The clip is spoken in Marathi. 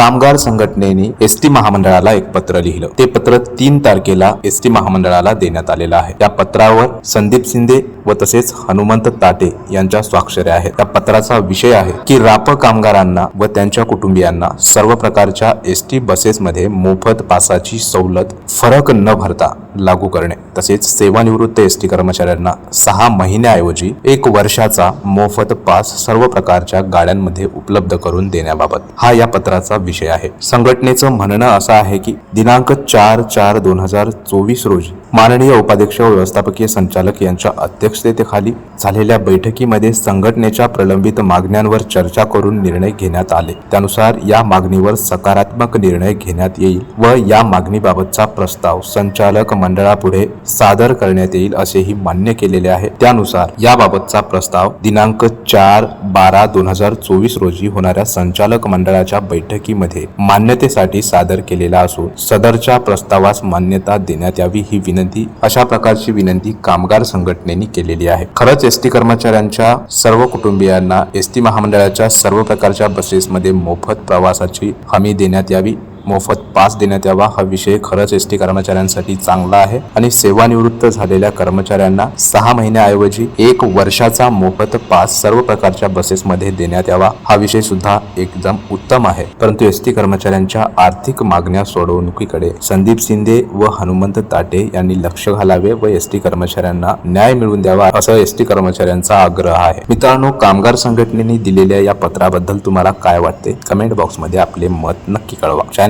कामगार संघटनेने एस टी महामंडळाला एक पत्र लिहिलं. ते पत्र तीन तारखेला एस टी महामंडळाला देण्यात आलेलं आहे. त्या पत्रावर संदीप शिंदे व तसेच हनुमंत ताटे यांच्या स्वाक्षऱ्या आहेत. त्या पत्राचा विषय आहे की राप कामगारांना व त्यांच्या कुटुंबियांना सर्व प्रकारच्या एस टी बसेसमध्ये मोफत पासाची सवलत फरक न भरता लागू करणे तसेच सेवानिवृत्त एस टी कर्मचाऱ्यांना सहा महिन्याऐवजी एक वर्षाचा मोफत पास सर्व प्रकारच्या गाड्यांमध्ये उपलब्ध करून देण्याबाबत. हा या पत्राचा विषय आहे. संघटनेचं म्हणणं असं आहे की दिनांक चार चार दोन हजार चोवीस रोजी माननीय उपाध्यक्ष व व्यवस्थापकीय संचालक यांच्या अध्यक्षतेखाली झालेल्या बैठकीमध्ये संघटनेच्या प्रलंबित मागण्यांवर चर्चा करून निर्णय घेण्यात आले. त्यानुसार या मागणीवर सकारात्मक निर्णय घेण्यात येईल व या मागणीबाबतचा प्रस्ताव संचालक मंडळापुढे सादर करण्यात येईल असेही मान्य केलेले आहे. त्यानुसार याबाबतचा प्रस्ताव दिनांक चार बारा दोन हजार चोवीस रोजी होणाऱ्या संचालक मंडळाच्या बैठकी बैठकीमध्ये मान्यतेसाठी सादर केलेला असून सदरच्या प्रस्तावास मान्यता देण्यात यावी ही विनंती अशा प्रकारची विनंती कामगार संघटनेने केलेली आहे. खरंच एस टी कर्मचाऱ्यांच्या सर्व कुटुंबियांना एसटी महामंडळाच्या सर्व प्रकारच्या बसेसमध्ये मोफत प्रवासाची हमी देण्यात यावी मोफत पास देण्यात यावा. हा विषय खरंच एस टी कर्मचाऱ्यांसाठी चांगला आहे आणि सेवानिवृत्त झालेल्या कर्मचाऱ्यांना सहा महिन्याऐवजी एक वर्षाचा मोफत पास सर्व प्रकारच्या बसेसमध्ये देण्यात यावा. हा विषय सुद्धा एकदम उत्तम आहे. परंतु एस टी कर्मचाऱ्यांच्या आर्थिक मागण्या सोडवणुकीकडे संदीप शिंदे व हनुमंत ताटे यांनी लक्ष घालावे व एस टी कर्मचाऱ्यांना न्याय मिळवून द्यावा असं एस टी कर्मचाऱ्यांचा आग्रह आहे. मित्रांनो कामगार संघटनेने दिलेल्या या पत्राबद्दल तुम्हाला काय वाटते? कमेंट बॉक्समध्ये आपले मत नक्की कळवा.